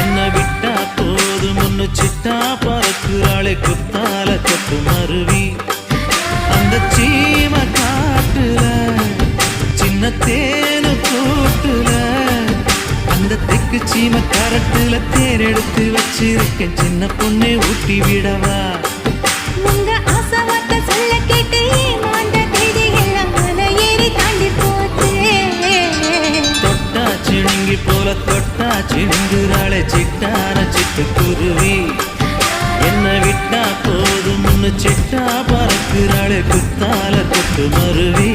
என்ன விட்டா போதும் ஒன்று சிட்டா பறக்கு ஆளை குத்தால கொத்து மருவி. அந்த சீம காட்டுல சின்ன தேனு கூட்டுல அந்த தெக்கு சீம கரட்டுல தேர் எடுத்து வச்சிருக்கேன். சின்ன பொண்ணை ஊட்டி விடவா? போல தொட்டாச்சு சிணுங்குறாளே சிட்டான சிட்டுக்குருவி என்ன விட்டா போதும் முன்னு சிட்டா பறக்குறாளே குத்தால கொத்து மருவி